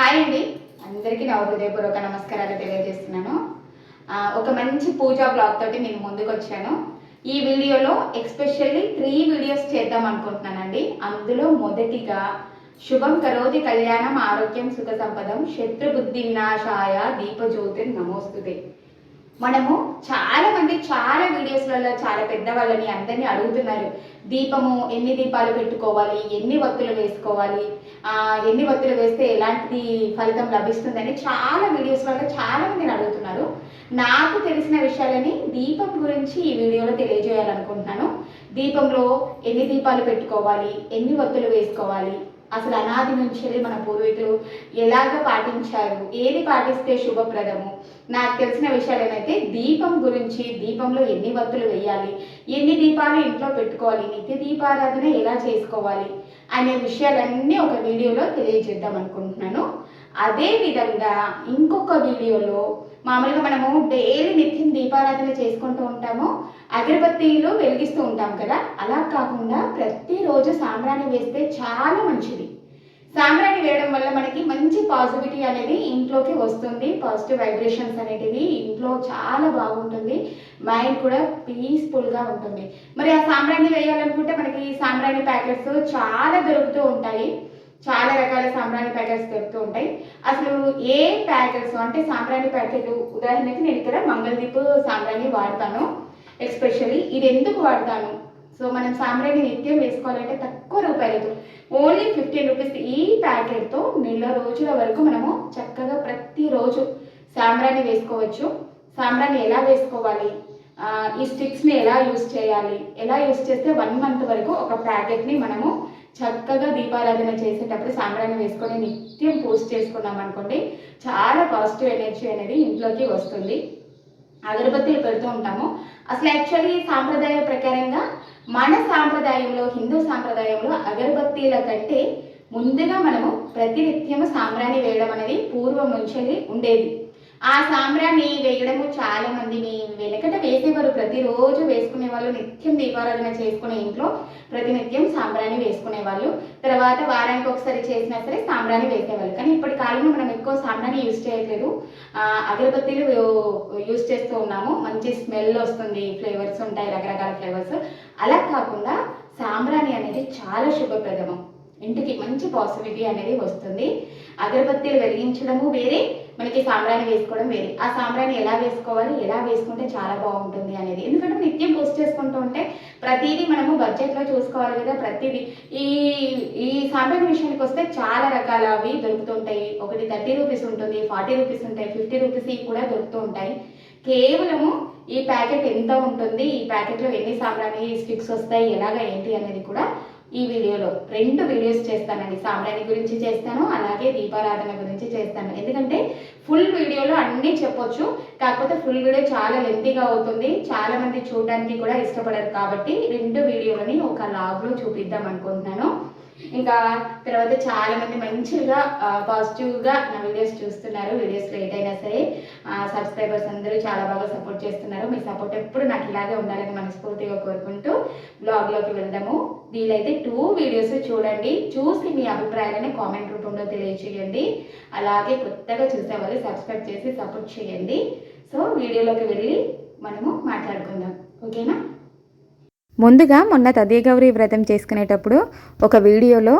Hi అండి. అందరికీ నా హృదయపూర్వక నమస్కారాలు తెలియజేస్తున్నాను. ఒక మంచి పూజా బ్లాగ్ తోటి నేను ముందుకు వచ్చాను ఈ వీడియోలో ఎక్స్పెషల్లీ త్రీ వీడియోస్ చేద్దాం అనుకుంటున్నానండి. అందులో మొదటిగా శుభం కరోతి కళ్యాణం ఆరోగ్యం సుఖ సంపదం శత్రుబుద్ధి వినాశాయ దీపజ్యోతి నమోస్తుతే. మనము చాలా మంది చాలా వీడియోస్లలో చాలా పెద్దవాళ్ళని అందరినీ అడుగుతున్నారు. దీపము ఎన్ని దీపాలు పెట్టుకోవాలి? ఎన్ని వత్తులు వేసుకోవాలి? ఎన్ని వత్తులు వేస్తే ఎలాంటి ఫలితం లభిస్తుందని చాలా వీడియోస్లలో చాలా మందిని అడుగుతున్నారు. నాకు తెలిసిన విషయాలని దీపం గురించి ఈ వీడియోలో తెలియజేయాలనుకుంటున్నాను. దీపంలో ఎన్ని దీపాలు పెట్టుకోవాలి? ఎన్ని వత్తులు వేసుకోవాలి? అసలు అనాది నుంచి మన పూర్వీకులు ఎలాగ పాటించారు? ఏది పాటిస్తే శుభప్రదము? నాకు తెలిసిన విషయాలు ఏమైతే దీపం గురించి దీపంలో ఎన్ని వత్తులు వేయాలి? ఎన్ని దీపాలు ఇంట్లో పెట్టుకోవాలి? నిత్య దీపారాధన ఎలా చేసుకోవాలి? అనే విషయాలన్నీ ఒక వీడియోలో తెలియజేద్దాం అనుకుంటున్నాను. అదే విధంగా ఇంకొక వీడియోలో మామూలుగా మనము డైలీ నిత్యం దీపారాధన చేసుకుంటూ ఉంటాము. అగరబత్తీలు వెలిగిస్తూ ఉంటాం కదా. అలా కాకుండా ప్రతిరోజు సాంబ్రాణి వేస్తే చాలా మంచిది. సాంబ్రాణి వేయడం వల్ల మనకి మంచి పాజిటివిటీ అనేది ఇంట్లోకి వస్తుంది. పాజిటివ్ వైబ్రేషన్స్ అనేటివి ఇంట్లో చాలా బాగుంటుంది. మైండ్ కూడా పీస్ఫుల్గా ఉంటుంది. మరి ఆ సాంబ్రాణి వేయాలనుకుంటే మనకి సాంబ్రాణి ప్యాకెట్స్ చాలా దొరుకుతూ ఉంటాయి. చాలా రకాల సాంబ్రాణి ప్యాకెట్స్ దొరుకుతూ ఉంటాయి. అసలు ఏ ప్యాకెట్స్ అంటే సాంబ్రాణి ప్యాకెట్లు ఉదాహరణకి నేను ఇక్కడ మంగళదీప్ సాంబ్రాణి వాడతాను ఎస్పెషల్లీ ఇది ఎందుకు వాడతాను? సో మనం సాంబ్రాణి నిత్యం వేసుకోవాలంటే తక్కువ రూపాయలతో ఓన్లీ ఫిఫ్టీన్ రూపీస్ ఈ ప్యాకెట్తో నెల రోజుల వరకు మనము చక్కగా ప్రతిరోజు సాంబ్రాణి వేసుకోవచ్చు. సాంబ్రాణి ఎలా వేసుకోవాలి? ఈ స్టిక్స్ని ఎలా యూస్ చేయాలి? ఎలా యూస్ చేస్తే వన్ మంత్ వరకు ఒక ప్యాకెట్ని మనము చక్కగా దీపారాధన చేసేటప్పుడు సాంబ్రాణి వేసుకొని నిత్యం పూజ చేసుకున్నాం అనుకోండి చాలా పాజిటివ్ ఎనర్జీ అనేది ఇంట్లోకి వస్తుంది. అగరబత్తులు పెడుతూ ఉంటాము. అసలు యాక్చువల్లీ సాంప్రదాయ ప్రకారంగా మన సాంప్రదాయంలో హిందూ సాంప్రదాయంలో అగరబత్తీల కంటే ముందుగా మనము ప్రతినిత్యము సాంబ్రాణి వేయడం అనేది పూర్వం నుంచి ఉండేది. ఆ సాంబ్రాన్ని వేయడము చాలా మందిని వెనకట వేసేవారు. ప్రతిరోజు వేసుకునే వాళ్ళు నిత్యం దీపారాధన చేసుకునే ఇంట్లో ప్రతినిత్యం సాంబ్రాణి వేసుకునే వాళ్ళు. తర్వాత వారానికి ఒకసారి చేసినా సరే సాంబ్రాణి వేసేవాళ్ళు. కానీ ఇప్పటి కాలంలో మనం ఎక్కువ సాంబ్రాణి యూజ్ చేయట్లేదు. అగరబత్తీలు యూజ్ చేస్తూ ఉన్నాము. మంచి స్మెల్ వస్తుంది ఫ్లేవర్స్ ఉంటాయి రకరకాల ఫ్లేవర్స్. అలా కాకుండా సాంబ్రాణి అనేది చాలా శుభప్రదము. ఇంటికి మంచి పాజిటివిటీ అనేది వస్తుంది. అగరబత్తీలు వెలిగించడము వేరే మనకి సాంబ్రాణి వేసుకోవడం వేరే. ఆ సాంబ్రాణి ఎలా వేసుకోవాలి ఎలా వేసుకుంటే చాలా బాగుంటుంది అనేది. ఎందుకంటే నిత్యం పోస్ట్ చేసుకుంటూ ఉంటే ప్రతిదీ మనము బడ్జెట్లో చూసుకోవాలి కదా ప్రతిదీ. ఈ ఈ సాంబ్రాణి విషయానికి వస్తే చాలా రకాల అవి దొరుకుతుంటాయి ఒకటి థర్టీ రూపీస్ ఉంటుంది ఫార్టీ రూపీస్ ఉంటాయి ఫిఫ్టీ రూపీస్ కూడా దొరుకుతూ ఉంటాయి. కేవలము ఈ ప్యాకెట్ ఎంత ఉంటుంది ఈ ప్యాకెట్లో ఎన్ని సాంబ్రాణి స్టిక్స్ వస్తాయి ఎలాగ ఏంటి అనేది కూడా ఈ వీడియోలో రెండు వీడియోస్ చేస్తానండి. సామ్రాణి గురించి చేస్తాను అలాగే దీపారాధన గురించి చేస్తాను. ఎందుకంటే ఫుల్ వీడియోలో అన్నీ చెప్పొచ్చు కాకపోతే ఫుల్ వీడియో చాలా లెంతీగా అవుతుంది. చాలా మంది చూడడానికి కూడా ఇష్టపడరు కాబట్టి రెండు వీడియోలని ఒక లాగ్లో చూపిద్దాం అనుకుంటున్నాను. ఇంకా తర్వాత చాలా మంది మంచిగా పాజిటివ్గా నా వీడియోస్ చూస్తున్నారు. వీడియోస్ లేట్ అయినా సరే సబ్స్క్రైబర్స్ అందరూ చాలా బాగా సపోర్ట్ చేస్తున్నారు. మీ సపోర్ట్ ఎప్పుడు నాకు ఇలాగే ఉండాలని మనస్ఫూర్తిగా కోరుకుంటూ బ్లాగ్లోకి వెళ్దాము. వీలైతే టూ వీడియోస్ చూడండి. చూసి మీ అభిప్రాయాలని కామెంట్ రూపంలో తెలియచేయండి. అలాగే కొత్తగా చూసే వాళ్ళు సబ్స్క్రైబ్ చేసి సపోర్ట్ చేయండి. సో వీడియోలోకి వెళ్ళి మనము మాట్లాడుకుందాం. ఓకేనా ముందుగా మొన్న తదిగౌరి వ్రతం చేసుకునేటప్పుడు ఒక వీడియోలో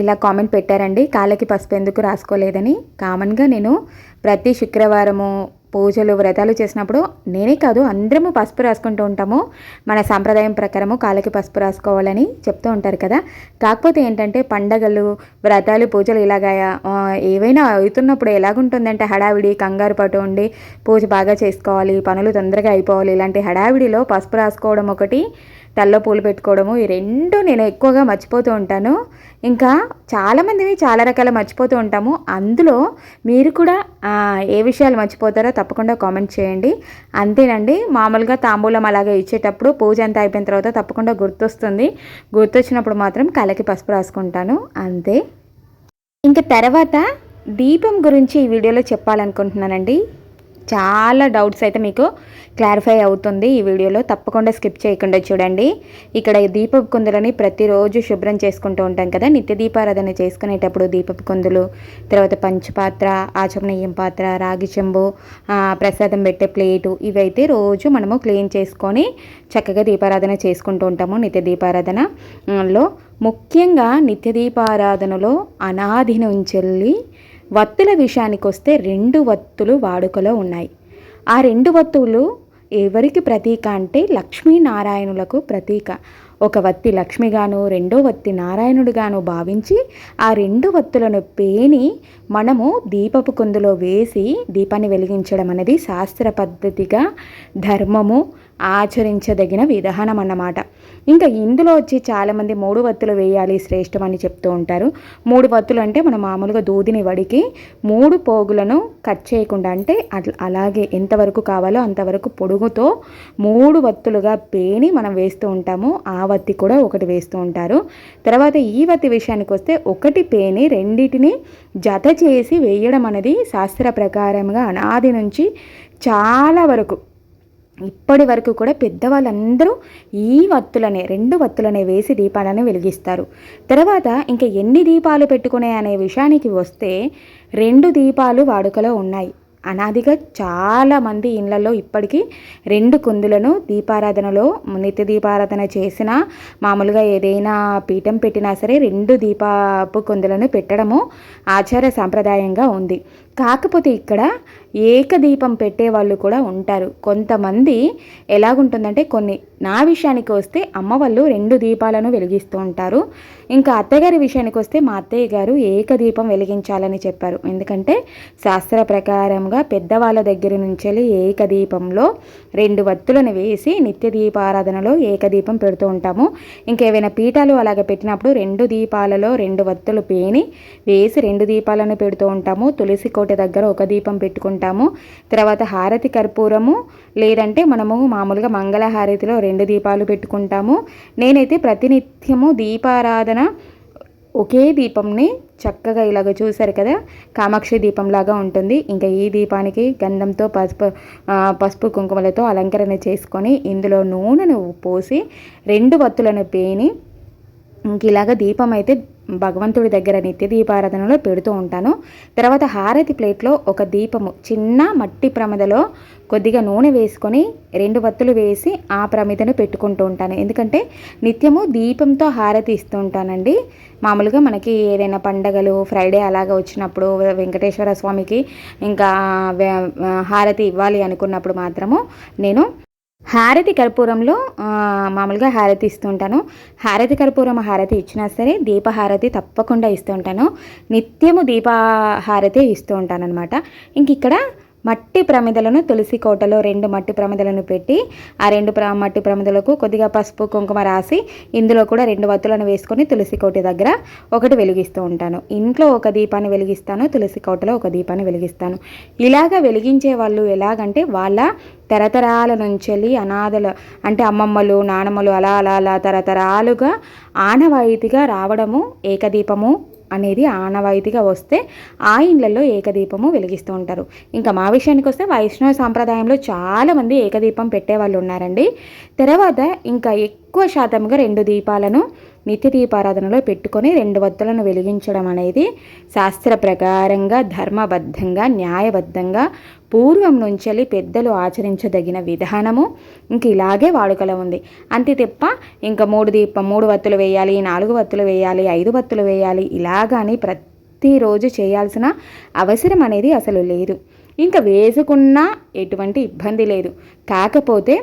ఇలా కామెంట్ పెట్టారండి కాళ్ళకి పసుపు ఎందుకు రాసుకోలేదని? కామన్గా నేను ప్రతి శుక్రవారము పూజలు వ్రతాలు చేసినప్పుడు నేనే కాదు అందరము పసుపు రాసుకుంటూ ఉంటాము. మన సాంప్రదాయం ప్రకారము కాళ్ళకి పసుపు రాసుకోవాలని చెప్తూ ఉంటారు కదా. కాకపోతే ఏంటంటే పండగలు వ్రతాలు పూజలు ఇలాగా ఏవైనా అవుతున్నప్పుడు ఎలాగుంటుందంటే హడావిడి కంగారు పట్టు ఉండి పూజ బాగా చేసుకోవాలి పనులు తొందరగా అయిపోవాలి ఇలాంటి హడావిడిలో పసుపు రాసుకోవడం ఒకటి తల్లో పూలు పెట్టుకోవడము ఈ రెండు నేను ఎక్కువగా మర్చిపోతూ ఉంటాను. ఇంకా చాలామందివి చాలా రకాల మర్చిపోతూ ఉంటాము. అందులో మీరు కూడా ఏ విషయాలు మర్చిపోతారో తప్పకుండా కామెంట్ చేయండి. అంతేనండి మామూలుగా తాంబూలం అలాగే ఇచ్చేటప్పుడు పూజ అంతా అయిపోయిన తర్వాత తప్పకుండా గుర్తొస్తుంది. గుర్తొచ్చినప్పుడు మాత్రం కలకి పసుపు రాసుకుంటాను. అంతే. ఇంకా తర్వాత దీపం గురించి ఈ వీడియోలో చెప్పాలనుకుంటున్నానండి. చాలా డౌట్స్ అయితే మీకు క్లారిఫై అవుతుంది ఈ వీడియోలో. తప్పకుండా స్కిప్ చేయకుండా చూడండి. ఇక్కడ దీపపు కుందులని ప్రతిరోజు శుభ్రం చేసుకుంటూ ఉంటాం కదా. నిత్య దీపారాధన చేసుకునేటప్పుడు దీపపు కుందులు తర్వాత పంచపాత్ర ఆచమనీయం పాత్ర రాగి చెంబు ప్రసాదం పెట్టే ప్లేటు ఇవైతే రోజు మనము క్లీన్ చేసుకొని చక్కగా దీపారాధన చేసుకుంటూ ఉంటాము నిత్య దీపారాధనలో ముఖ్యంగా నిత్య దీపారాధనలో అనాది నుంచెల్లి వత్తుల విషయానికి వస్తే రెండు వత్తులు వాడుకలో ఉన్నాయి. ఆ రెండు వత్తువులు ఎవరికి ప్రతీక అంటే లక్ష్మీనారాయణులకు ప్రతీక. ఒక వత్తి లక్ష్మిగాను రెండో వత్తి నారాయణుడుగాను భావించి ఆ రెండు వత్తులను పేని మనము దీపపు కుందులో వేసి దీపాన్ని వెలిగించడం అనేది శాస్త్ర పద్ధతిగా ధర్మము ఆచరించదగిన విధానం అన్నమాట. ఇంకా ఇందులో వచ్చి చాలామంది మూడు వత్తులు వేయాలి శ్రేష్టం అని చెప్తూ ఉంటారు. మూడు వత్తులు అంటే మనం మామూలుగా దూదిని వడికి మూడు పోగులను కట్ చేయకుండా అంటే అట్లా అలాగే ఎంతవరకు కావాలో అంతవరకు పొడుగుతో మూడు వత్తులుగా పేని మనం వేస్తూ ఉంటాము. ఆ వత్తి కూడా ఒకటి వేస్తూ ఉంటారు. తర్వాత ఈ వత్తి విషయానికి వస్తే ఒకటి పేని రెండింటిని జత చేసి వేయడం అనేది శాస్త్ర ప్రకారంగా అనాది నుంచి చాలా వరకు ఇప్పటి వరకు కూడా పెద్దవాళ్ళందరూ ఈ వత్తులనే రెండు వత్తులనే వేసి దీపాలను వెలిగిస్తారు. తర్వాత ఇంకా ఎన్ని దీపాలు పెట్టుకునే అనే విషయానికి వస్తే రెండు దీపాలు వాడుకలో ఉన్నాయి. అనాదిగా చాలామంది ఇళ్ళలో ఇప్పటికీ రెండు కుందులను దీపారాధనలో నిత్య దీపారాధన చేసిన మామూలుగా ఏదైనా పీఠం పెట్టినా సరే రెండు దీపాపు కుందులను పెట్టడము ఆచార సాంప్రదాయంగా ఉంది. కాకపోతే ఇక్కడ ఏకదీపం పెట్టే వాళ్ళు కూడా ఉంటారు. కొంతమంది ఎలాగుంటుందంటే కొన్ని నా విషయానికి వస్తే అమ్మ వాళ్ళు రెండు దీపాలను వెలిగిస్తూ ఉంటారు. ఇంకా అత్తగారి విషయానికి వస్తే మా అత్తయ్య గారు ఏకదీపం వెలిగించాలని చెప్పారు. ఎందుకంటే శాస్త్ర ప్రకారంగా పెద్దవాళ్ళ దగ్గర నుంచి ఏకదీపంలో రెండు వత్తులను వేసి నిత్య దీపారాధనలో ఏకదీపం పెడుతూ ఉంటాము. ఇంకేవైనా పీఠాలు అలాగ పెట్టినప్పుడు రెండు దీపాలలో రెండు వత్తులు పేని వేసి రెండు దీపాలను పెడుతూ ఉంటాము. తులసి కోట దగ్గర ఒక దీపం పెట్టుకుంటాము. తర్వాత హారతి కర్పూరము లేదంటే మనము మామూలుగా మంగళహారతిలో రెండు దీపాలు పెట్టుకుంటాము. నేనైతే ప్రతినిత్యము దీపారాధన ఒకే దీపంని చక్కగా ఇలాగ చూశారు కదా? కామాక్షి దీపంలాగా ఉంటుంది. ఇంకా ఈ దీపానికి గంధంతో పసుపు పసుపు కుంకుమలతో అలంకరణ చేసుకొని ఇందులో నూనెను పోసి రెండు వత్తులను పేని ఇంక ఇలాగ దీపం అయితే భగవంతుడి దగ్గర నిత్య దీపారాధనలో పెడుతూ ఉంటాను. తర్వాత హారతి ప్లేట్లో ఒక దీపము చిన్న మట్టి ప్రమిదలో కొద్దిగా నూనె వేసుకొని రెండు వత్తులు వేసి ఆ ప్రమిదను పెట్టుకుంటూ ఉంటాను. ఎందుకంటే నిత్యము దీపంతో హారతి ఇస్తూ ఉంటానండి. మామూలుగా మనకి ఏదైనా పండగలు ఫ్రైడే అలాగా వచ్చినప్పుడు వెంకటేశ్వర స్వామికి ఇంకా హారతి ఇవ్వాలి అనుకున్నప్పుడు మాత్రము నేను హారతి కర్పూరంలో మామూలుగా హారతి ఇస్తుంటాను. హారతి కర్పూరం హారతి ఇచ్చినా సరే దీపహారతి తప్పకుండా ఇస్తూ ఉంటాను నిత్యము దీపహారతి ఇస్తూ ఉంటాను అనమాట ఇంక ఇక్కడ మట్టి ప్రమిదలను తులసి కోటలో రెండు మట్టి ప్రమిదలను పెట్టి ఆ రెండు ప్ర మట్టి ప్రమిదలకు కొద్దిగా పసుపు కుంకుమ రాసి ఇందులో కూడా రెండు వత్తులను వేసుకొని తులసి కోట దగ్గర ఒకటి వెలిగిస్తూ ఉంటాను. ఇంట్లో ఒక దీపాన్ని వెలిగిస్తాను తులసి కోటలో ఒక దీపాన్ని వెలిగిస్తాను. ఇలాగ వెలిగించే వాళ్ళు ఎలాగంటే వాళ్ళ తరతరాల నుంచి అనాథలు అంటే అమ్మమ్మలు నానమ్మలు అలా అలా అలా తరతరాలుగా ఆనవాయితీగా రావడము ఏకదీపము అనేది ఆనవాయితీగా వస్తే ఆ ఇండ్లలో ఏకదీపము వెలిగిస్తూ ఉంటారు. ఇంకా మా విషయానికి వస్తే వైష్ణవ సాంప్రదాయంలో చాలామంది ఏకదీపం పెట్టేవాళ్ళు ఉన్నారండి. తర్వాత ఇంకా ఎక్కువ శాతంగా రెండు దీపాలను నిత్య దీపారాధనలో పెట్టుకొని రెండు వత్తులను వెలిగించడం అనేది శాస్త్ర ప్రకారంగా ధర్మబద్ధంగా న్యాయబద్ధంగా పూర్వం నుంచి పెద్దలు ఆచరించదగిన విధానము. ఇంక ఇలాగే వాడుకలో ఉంది. అంతే తప్ప ఇంకా మూడు దీప మూడు వత్తులు వేయాలి నాలుగు వత్తులు వేయాలి ఐదు వత్తులు వేయాలి ఇలాగాని ప్రతిరోజు చేయాల్సిన అవసరం అనేది అసలు లేదు. ఇంకా వేసుకున్నా ఎటువంటి ఇబ్బంది లేదు. కాకపోతే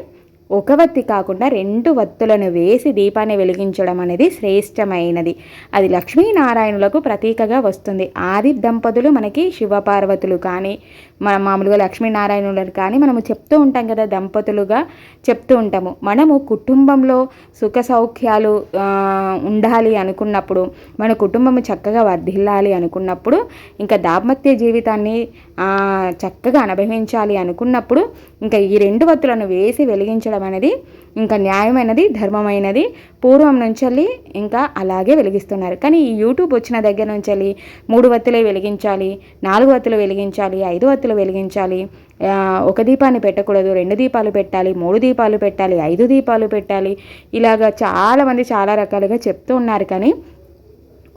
ఒక వత్తి కాకుండా రెండు వత్తులను వేసి దీపాన్ని వెలిగించడం అనేది శ్రేష్టమైనది. అది లక్ష్మీనారాయణులకు ప్రతీకగా వస్తుంది. ఆది దంపతులు మనకి శివపార్వతులు కానీ మన మామూలుగా లక్ష్మీనారాయణులను కానీ మనము చెప్తూ ఉంటాం కదా దంపతులుగా చెప్తూ ఉంటాము. మనము కుటుంబంలో సుఖ సౌఖ్యాలు ఉండాలి అనుకున్నప్పుడు మన కుటుంబం చక్కగా వర్ధిల్లాలి అనుకున్నప్పుడు ఇంకా దాంపత్య జీవితాన్ని చక్కగా అనుభవించాలి అనుకున్నప్పుడు ఇంకా ఈ రెండు వత్తులను వేసి వెలిగించడం అనేది ఇంకా న్యాయమైనది ధర్మమైనది పూర్వం నుంచి ఇంకా అలాగే వెలిగిస్తున్నారు. కానీ ఈ యూట్యూబ్ వచ్చిన దగ్గర నుంచి మూడు వత్తులే వెలిగించాలి నాలుగు వత్తులు వెలిగించాలి ఐదు వత్తులు వెలిగించాలి ఒక దీపాన్ని పెట్టకూడదు రెండు దీపాలు పెట్టాలి మూడు దీపాలు పెట్టాలి ఐదు దీపాలు పెట్టాలి. ఇలాగ చాలామంది చాలా రకాలుగా చెప్తూ ఉన్నారు కానీ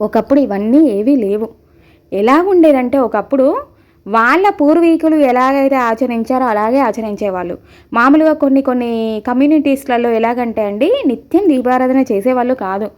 ఒకప్పుడు ఇవన్నీ ఏవీ లేవు. ఎలా ఉండేదంటే ఒకప్పుడు వాళ్ళ పూర్వీకులు ఎలాగైతే ఆచరించారో అలాగే ఆచరించేవాళ్ళు. మామూలుగా కొన్ని కొన్ని కమ్యూనిటీస్లలో ఎలాగంటే అండి నిత్యం దీపారాధన చేసేవాళ్ళు కాదు.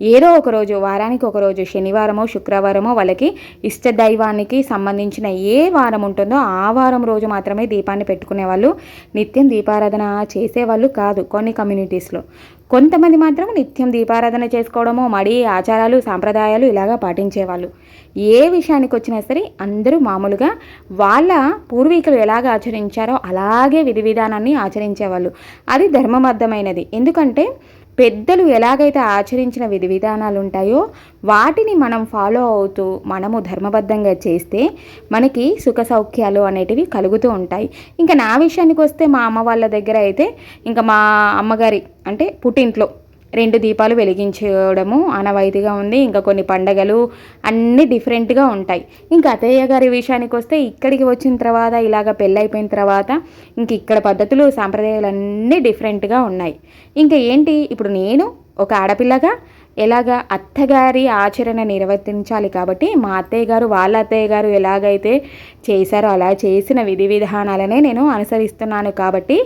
ఏదో ఒక రోజు వారానికి ఒక రోజు శనివారమో శుక్రవారమో వాళ్ళకి ఇష్ట దైవానికి సంబంధించిన ఏ వారం ఉంటుందో ఆ వారం రోజు మాత్రమే దీపాన్ని పెట్టుకునే వాళ్ళు నిత్యం దీపారాధన చేసేవాళ్ళు కాదు కొన్ని కమ్యూనిటీస్లో. కొంతమంది మాత్రం నిత్యం దీపారాధన చేసుకోవడము మడి ఆచారాలు సాంప్రదాయాలు ఇలాగా పాటించేవాళ్ళు. ఏ విషయానికి వచ్చినా సరే అందరూ మామూలుగా వాళ్ళ పూర్వీకులు ఎలాగ ఆచరించారో అలాగే విధి విధానాన్ని ఆచరించేవాళ్ళు. అది ధర్మబద్ధమైనది. ఎందుకంటే పెద్దలు ఎలాగైతే ఆచరించిన విధి విధానాలు ఉంటాయో వాటిని మనం ఫాలో అవుతూ మనము ధర్మబద్ధంగా చేస్తే మనకి సుఖ సౌఖ్యాలు అనేటివి కలుగుతూ ఉంటాయి. ఇంకా నా విషయానికి వస్తే మా అమ్మ వాళ్ళ దగ్గర అయితే ఇంకా మా అమ్మగారి అంటే పుట్టింట్లో రెండు దీపాలు వెలిగించడము ఆనవాయితీగా ఉంది. ఇంకా కొన్ని పండగలు అన్నీ డిఫరెంట్గా ఉంటాయి. ఇంకా అత్తయ్య గారి విషయానికి వస్తే ఇక్కడికి వచ్చిన తర్వాత ఇలాగ పెళ్ళైపోయిన తర్వాత ఇంక ఇక్కడ పద్ధతులు సాంప్రదాయాలు అన్నీ డిఫరెంట్గా ఉన్నాయి. ఇంకా ఏంటి? ఇప్పుడు నేను ఒక ఆడపిల్లగా ఎలాగా అత్తగారి ఆచరణ నిర్వర్తించాలి కాబట్టి మా అత్తయ్య గారు వాళ్ళ అత్తయ్య గారు ఎలాగైతే చేశారో అలా చేసిన విధి విధానాలనే నేను అనుసరిస్తున్నాను కాబట్టి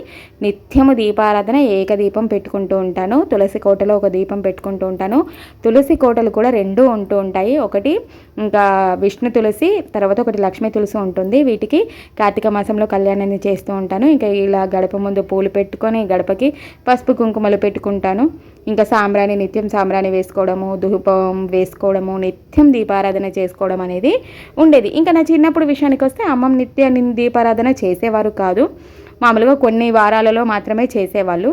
నిత్యము దీపారాధన ఏకదీపం పెట్టుకుంటూ ఉంటాను. తులసి కోటలో ఒక దీపం పెట్టుకుంటూ ఉంటాను. తులసి కోటలు కూడా రెండు ఉంటూ ఉంటాయి. ఒకటి ఇంకా విష్ణు తులసి తర్వాత ఒకటి లక్ష్మీ తులసి ఉంటుంది. వీటికి కార్తీక మాసంలో కళ్యాణాన్ని చేస్తూ ఉంటాను. ఇంకా ఇలా గడప ముందు పూలు పెట్టుకొని గడపకి పసుపు కుంకుమలు పెట్టుకుంటాను. ఇంకా సాంబ్రాణి నిత్యం సాంబ్రాణి వేసుకోవడము ధూపం వేసుకోవడము నిత్యం దీపారాధన చేసుకోవడం అనేది ఉండేది. ఇంకా నా చిన్నప్పుడు విషయానికి వస్తే అమ్మ నిత్య దీపారాధన చేసేవారు కాదు. మామూలుగా కొన్ని వారాలలో మాత్రమే చేసేవాళ్ళు.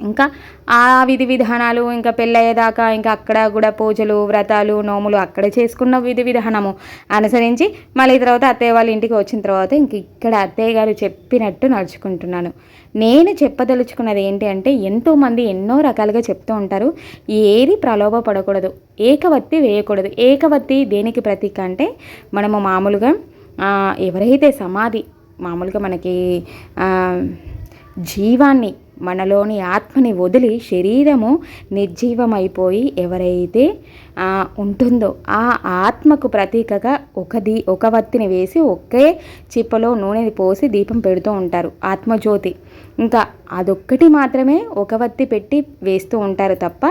ఇంకా ఆ విధి విధానాలు ఇంకా పెళ్ళయ్యేదాకా ఇంకా అక్కడ కూడా పూజలు వ్రతాలు నోములు అక్కడ చేసుకున్న విధి విధానము అనుసరించి మళ్ళీ తర్వాత అత్తయ్య వాళ్ళ ఇంటికి వచ్చిన తర్వాత ఇంక ఇక్కడ అత్తయ్య గారు చెప్పినట్టు నడుచుకుంటున్నాను. నేను చెప్పదలుచుకున్నది ఏంటి అంటే ఎంతోమంది ఎన్నో రకాలుగా చెప్తూ ఉంటారు ఏది ప్రలోభ పడకూడదు ఏకవత్తి వేయకూడదు. ఏకవత్తి దేనికి ప్రతీక అంటే మనము మామూలుగా ఎవరైతే సమాధి మామూలుగా మనకి జీవాన్ని మనలోని ఆత్మని వదిలి శరీరము నిర్జీవమైపోయి ఎవరైతే ఉంటుందో ఆ ఆత్మకు ప్రతీకగా ఒక దీ ఒక వత్తిని వేసి ఒకే చిప్పలో నూనెని పోసి దీపం పెడుతూ ఉంటారు ఆత్మజ్యోతి. ఇంకా అదొక్కటి మాత్రమే ఒక వత్తి పెట్టి వేస్తూ ఉంటారు తప్ప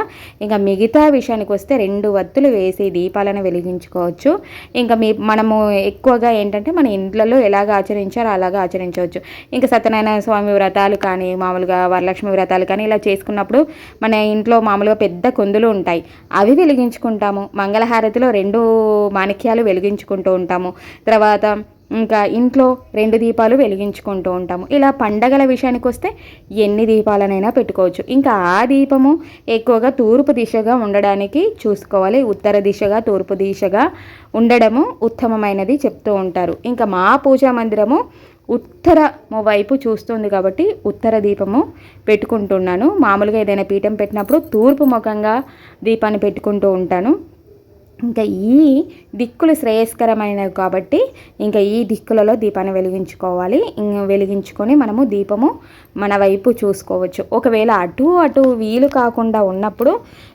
ఇంకా మిగతా విషయానికి వస్తే రెండు వత్తులు వేసి దీపాలను వెలిగించుకోవచ్చు. ఇంకా మీ మనము ఎక్కువగా ఏంటంటే మన ఇండ్లలో ఎలాగ ఆచరించారో అలాగ ఆచరించవచ్చు. ఇంకా సత్యనారాయణ స్వామి వ్రతాలు కానీ మామూలుగా వరలక్ష్మి వ్రతాలు కానీ ఇలా చేసుకున్నప్పుడు మన ఇంట్లో మామూలుగా పెద్ద కొందులు ఉంటాయి. అవి వెలిగించుకుంటాము. మంగళహారతిలో రెండు మాణిక్యాలు వెలిగించుకుంటూ ఉంటాము. తర్వాత ఇంకా ఇంట్లో రెండు దీపాలు వెలిగించుకుంటూ ఉంటాము. ఇలా పండగల విషయానికి వస్తే ఎన్ని దీపాలనైనా పెట్టుకోవచ్చు. ఇంకా ఆ దీపము ఎక్కువగా తూర్పు దిశగా ఉండడానికి చూసుకోవాలి. ఉత్తర దిశగా తూర్పు దిశగా ఉండడము ఉత్తమమైనది చెప్తూ ఉంటారు. ఇంకా మా పూజా మందిరము ఉత్తరము వైపు చూస్తుంది కాబట్టి ఉత్తర దీపము పెట్టుకుంటున్నాను. మామూలుగా ఏదైనా పీఠం పెట్టినప్పుడు తూర్పు ముఖంగా దీపాన్ని పెట్టుకుంటూ ఉంటాను. ఇంకా ఈ దిక్కులు శ్రేయస్కరమైనవి కాబట్టి ఇంకా ఈ దిక్కులలో దీపాన్ని వెలిగించుకోవాలి. ఇంకా వెలిగించుకొని మనము దీపము మన వైపు చూసుకోవచ్చు. ఒకవేళ అటు అటు వీలు కాకుండా ఉన్నప్పుడు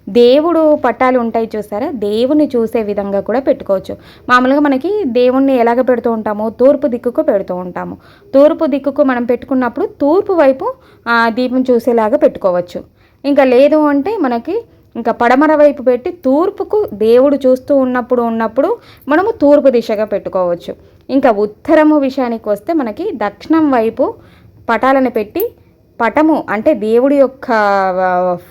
దేవుడు పట్టాలు ఉంటాయి చూసారా? దేవుని చూసే విధంగా కూడా పెట్టుకోవచ్చు. మామూలుగా మనకి దేవుణ్ణి ఎలాగ పెడుతూ ఉంటామో తూర్పు దిక్కుకు పెడుతూ ఉంటాము. తూర్పు దిక్కుకు మనం పెట్టుకున్నప్పుడు తూర్పు వైపు ఆ, దీపం చూసేలాగా పెట్టుకోవచ్చు. ఇంకా లేదు అంటే మనకి ఇంకా పడమర వైపు పెట్టి తూర్పుకు దేవుడు చూస్తూ ఉన్నప్పుడు ఉన్నప్పుడు మనము తూర్పు దిశగా పెట్టుకోవచ్చు. ఇంకా ఉత్తరము విషయానికి వస్తే మనకి దక్షిణం వైపు పటాలను పెట్టి పటము అంటే దేవుడి యొక్క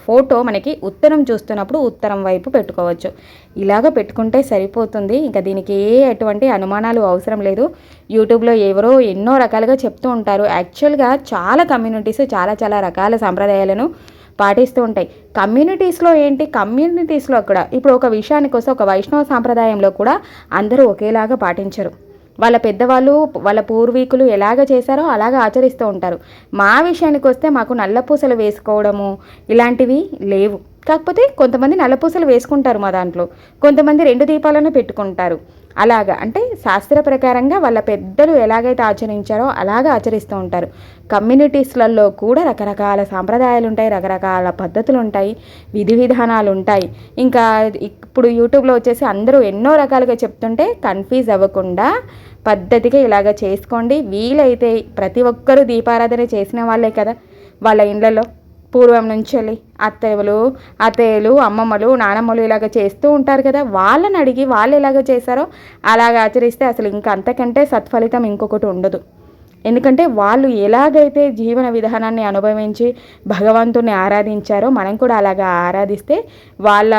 ఫోటో మనకి ఉత్తరం చూస్తున్నప్పుడు ఉత్తరం వైపు పెట్టుకోవచ్చు. ఇలాగ పెట్టుకుంటే సరిపోతుంది. ఇంకా దీనికి ఏ ఎటువంటి అనుమానాలు అవసరం లేదు. యూట్యూబ్లో ఎవరో ఎన్నో రకాలుగా చెప్తూ ఉంటారు. యాక్చువల్గా చాలా కమ్యూనిటీస్ చాలా చాలా రకాల సాంప్రదాయాలను పాటిస్తూ ఉంటాయి. కమ్యూనిటీస్లో ఏంటి? కమ్యూనిటీస్లో కూడా ఇప్పుడు ఒక విషయానికి వస్తే ఒక వైష్ణవ సాంప్రదాయంలో కూడా అందరూ ఒకేలాగా పాటించరు. వాళ్ళ పెద్దవాళ్ళు వాళ్ళ పూర్వీకులు ఎలాగ చేశారో అలాగ ఆచరిస్తూ ఉంటారు. మా విషయానికి వస్తే మాకు నల్లపూసలు వేసుకోవడము ఇలాంటివి లేవు. కాకపోతే కొంతమంది నల్లపూసలు వేసుకుంటారు మా దాంట్లో. కొంతమంది రెండు దీపాలను పెట్టుకుంటారు. అలాగా. అంటే శాస్త్ర ప్రకారంగా వాళ్ళ పెద్దలు ఎలాగైతే ఆచరించారో అలాగ ఆచరిస్తూ ఉంటారు. కమ్యూనిటీస్లలో కూడా రకరకాల సాంప్రదాయాలు ఉంటాయి రకరకాల పద్ధతులు ఉంటాయి విధి విధానాలు ఉంటాయి ఇంకా ఇప్పుడు యూట్యూబ్లో వచ్చేసి అందరూ ఎన్నో రకాలుగా చెప్తుంటే కన్ఫ్యూజ్ అవ్వకుండా పద్ధతిగా ఇలాగ చేసుకోండి. వీలైతే ప్రతి ఒక్కరూ దీపారాధన చేసిన వాళ్ళే కదా వాళ్ళ ఇళ్ళలో పూర్వం నుంచి అత్తయ్యలు అత్తయ్యలు అమ్మమ్మలు నానమ్మలు ఇలాగ చేస్తూ ఉంటారు కదా. వాళ్ళని అడిగి వాళ్ళు ఎలాగ చేశారో అలాగ ఆచరిస్తే అసలు ఇంకా అంతకంటే సత్ఫలితం ఇంకొకటి ఉండదు. ఎందుకంటే వాళ్ళు ఎలాగైతే జీవన విధానాన్ని అనుభవించి భగవంతుని ఆరాధించారో మనం కూడా అలాగా ఆరాధిస్తే వాళ్ళ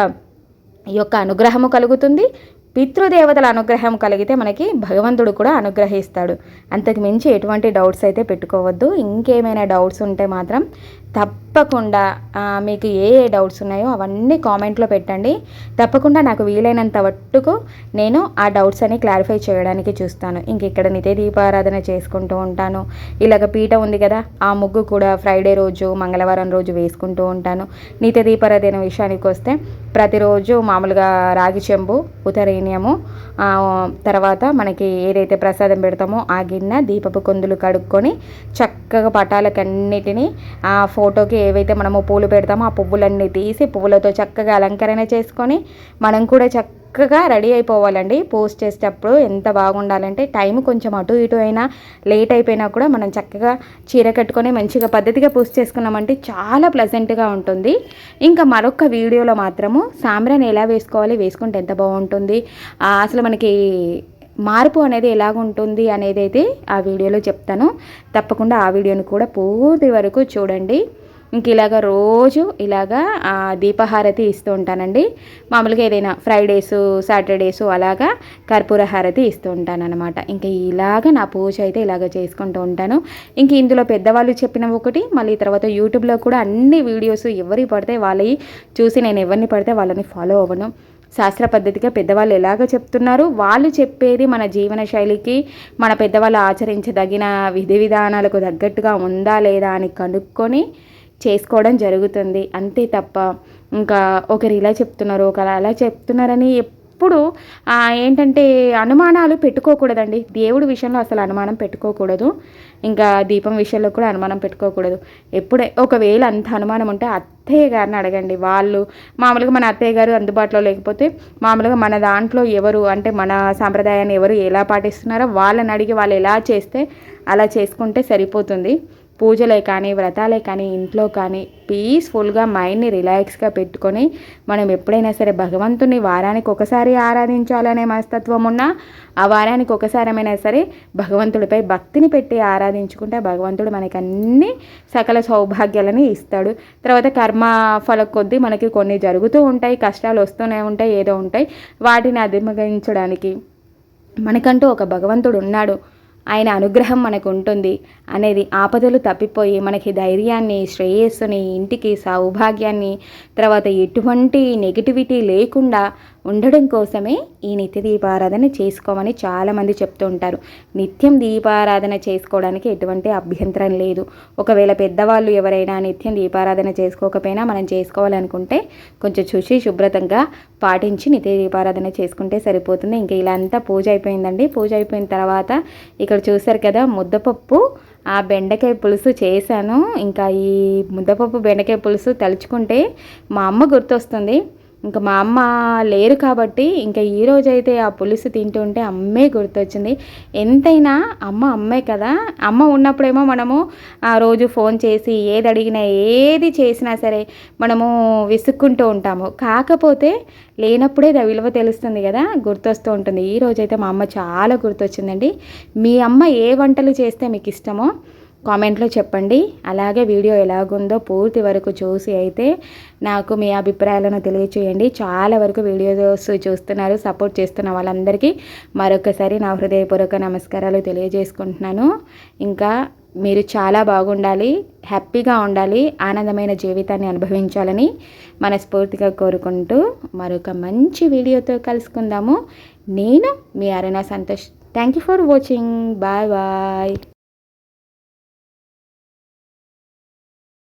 యొక్క అనుగ్రహము కలుగుతుంది. పితృదేవతల అనుగ్రహం కలిగితే మనకి భగవంతుడు కూడా అనుగ్రహిస్తాడు. అంతకు మించి ఎటువంటి డౌట్స్ అయితే పెట్టుకోవద్దు. ఇంకేమైనా డౌట్స్ ఉంటే మాత్రం తప్పకుండా మీకు ఏ ఏ డౌట్స్ ఉన్నాయో అవన్నీ కామెంట్లో పెట్టండి. తప్పకుండా నాకు వీలైనంత మట్టుకు నేను ఆ డౌట్స్ అని క్లారిఫై చేయడానికి చూస్తాను. ఇంక ఇక్కడ నిత్య దీపారాధన చేసుకుంటూ ఉంటాను. ఇలాగ పీట ఉంది కదా ఆ ముగ్గు కూడా ఫ్రైడే రోజు మంగళవారం రోజు వేసుకుంటూ ఉంటాను. నిత్య దీపారాధన విషయానికి వస్తే ప్రతిరోజు మామూలుగా రాగి చెంబు ఉతరేనియము తర్వాత మనకి ఏదైతే ప్రసాదం పెడతామో ఆ గిన్నె దీపపు కొందులు కడుక్కొని చక్కగా పటాలకన్నిటిని ఆ ఫోటోకి ఏవైతే మనము పూలు పెడతామో ఆ పువ్వులన్నీ తీసి పువ్వులతో చక్కగా అలంకరణ చేసుకొని మనం కూడా చక్కగా రెడీ అయిపోవాలండి. పోస్ట్ చేసేటప్పుడు ఎంత బాగుండాలంటే టైం కొంచెం అటు ఇటు అయినా లేట్ అయిపోయినా కూడా మనం చక్కగా చీర కట్టుకొని మంచిగా పద్ధతిగా పోస్ట్ చేసుకున్నామంటే చాలా ప్లజెంట్గా ఉంటుంది. ఇంకా మరొక వీడియోలో మాత్రము సాంబ్రాన్ని ఎలా వేసుకోవాలి వేసుకుంటే ఎంత బాగుంటుంది? అసలు మనకి మార్పు అనేది ఎలాగుంటుంది అనేది అయితే ఆ వీడియోలో చెప్తాను. తప్పకుండా ఆ వీడియోని కూడా పూర్తి వరకు చూడండి. ఇంక ఇలాగ రోజు ఇలాగా దీపహారతి ఇస్తూ ఉంటానండి. మామూలుగా ఏదైనా ఫ్రైడేస్ సాటర్డేస్ అలాగా కర్పూర హారతి ఇస్తూ ఉంటాను అనమాట ఇంకా ఇలాగ నా పూజ అయితే ఇలాగ చేసుకుంటూ ఉంటాను. ఇంక ఇందులో పెద్దవాళ్ళు చెప్పిన ఒకటి మళ్ళీ తర్వాత యూట్యూబ్లో కూడా అన్ని వీడియోస్ ఎవరి పడితే వాళ్ళవి చూసి నేను ఎవరిని పడితే వాళ్ళని ఫాలో అవ్వను. శాస్త్ర పద్ధతిగా పెద్దవాళ్ళు ఎలాగ చెప్తున్నారు? వాళ్ళు చెప్పేది మన జీవన శైలికి మన పెద్దవాళ్ళు ఆచరించదగిన విధి విధానాలకు తగ్గట్టుగా ఉందా లేదా అని కనుక్కొని చేసుకోవడం జరుగుతుంది. అంతే తప్ప ఇంకా ఒకరు ఇలా చెప్తున్నారు ఒకరు అలా చెప్తున్నారని ఎప్పుడు ఏంటంటే అనుమానాలు పెట్టుకోకూడదండి. దేవుడి విషయంలో అసలు అనుమానం పెట్టుకోకూడదు. ఇంకా దీపం విషయంలో కూడా అనుమానం పెట్టుకోకూడదు. ఎప్పుడే ఒకవేళ అంత అనుమానం ఉంటే అత్తయ్య గారిని అడగండి. వాళ్ళు మామూలుగా మన అత్తయ్య గారు అందుబాటులో లేకపోతే మామూలుగా మన దాంట్లో ఎవరు అంటే మన సాంప్రదాయాన్ని ఎవరు ఎలా పాటిస్తున్నారో వాళ్ళని అడిగి వాళ్ళు ఎలా చేస్తే అలా చేసుకుంటే సరిపోతుంది. పూజలే కానీ వ్రతాలే కానీ ఇంట్లో కానీ పీస్ఫుల్గా మైండ్ని రిలాక్స్గా పెట్టుకొని మనం ఎప్పుడైనా సరే భగవంతుని వారానికి ఒకసారి ఆరాధించాలనే మనస్తత్వం ఉన్నా ఆ వారానికి ఒకసారమైనా సరే భగవంతుడిపై భక్తిని పెట్టి ఆరాధించుకుంటే భగవంతుడు మనకి అన్ని సకల సౌభాగ్యాలని ఇస్తాడు. తర్వాత కర్మ ఫల కొద్దీ మనకి కొన్ని జరుగుతూ ఉంటాయి కష్టాలు వస్తూనే ఉంటాయి ఏదో ఉంటాయి. వాటిని అధిగమించడానికి మనకంటూ ఒక భగవంతుడు ఉన్నాడు. ఆయన అనుగ్రహం మనకు ఉంటుంది అనేది ఆపదలు తప్పిపోయి మనకి ధైర్యాన్ని శ్రేయస్సుని ఇంటికి సౌభాగ్యాన్ని తర్వాత ఎటువంటి నెగిటివిటీ లేకుండా ఉండడం కోసమే ఈ నిత్య దీపారాధన చేసుకోమని చాలామంది చెప్తూ ఉంటారు. నిత్యం దీపారాధన చేసుకోవడానికి ఎటువంటి అభ్యంతరం లేదు. ఒకవేళ పెద్దవాళ్ళు ఎవరైనా నిత్యం దీపారాధన చేసుకోకపోయినా మనం చేసుకోవాలనుకుంటే కొంచెం చూసి శుభ్రతంగా పాటించి నిత్య దీపారాధన చేసుకుంటే సరిపోతుంది. ఇంకా ఇలా అంతా పూజ అయిపోయిందండి. పూజ అయిపోయిన తర్వాత ఇక్కడ చూసారు కదా ముద్దపప్పు ఆ బెండకాయ పులుసు చేశాను. ఇంకా ఈ ముద్దపప్పు బెండకాయ పులుసు తలుచుకుంటే మా అమ్మ గుర్తొస్తుంది. ఇంకా మా అమ్మ లేరు కాబట్టి ఇంకా ఈ రోజు అయితే ఆ పులుసు తింటుంటే అమ్మే గుర్తొచ్చింది. ఎంతైనా అమ్మ అమ్మే కదా. అమ్మ ఉన్నప్పుడేమో మనము ఆ రోజు ఫోన్ చేసి ఏది అడిగినా ఏది చేసినా సరే మనము విసుక్కుంటూ ఉంటాము. కాకపోతే లేనప్పుడే దా విలువ తెలుస్తుంది కదా గుర్తొస్తూ ఉంటుంది. ఈ రోజైతే మా అమ్మ చాలా గుర్తొచ్చిందండి. మీ అమ్మ ఏ వంటలు చేస్తే మీకు ఇష్టమో కామెంట్లో చెప్పండి. అలాగే వీడియో ఎలాగుందో పూర్తి వరకు చూసి అయితే నాకు మీ అభిప్రాయాలను తెలియచేయండి. చాలా వరకు వీడియోస్ చూస్తున్నారు సపోర్ట్ చేస్తున్న వాళ్ళందరికీ మరొకసారి నా హృదయపూర్వక నమస్కారాలు తెలియజేసుకుంటున్నాను. ఇంకా మీరు చాలా బాగుండాలి హ్యాపీగా ఉండాలి ఆనందమైన జీవితాన్ని అనుభవించాలని మనస్ఫూర్తిగా కోరుకుంటూ మరొక మంచి వీడియోతో కలుసుకుందాము. నేను మీ Aruna Santosh. Thank you for watching bye bye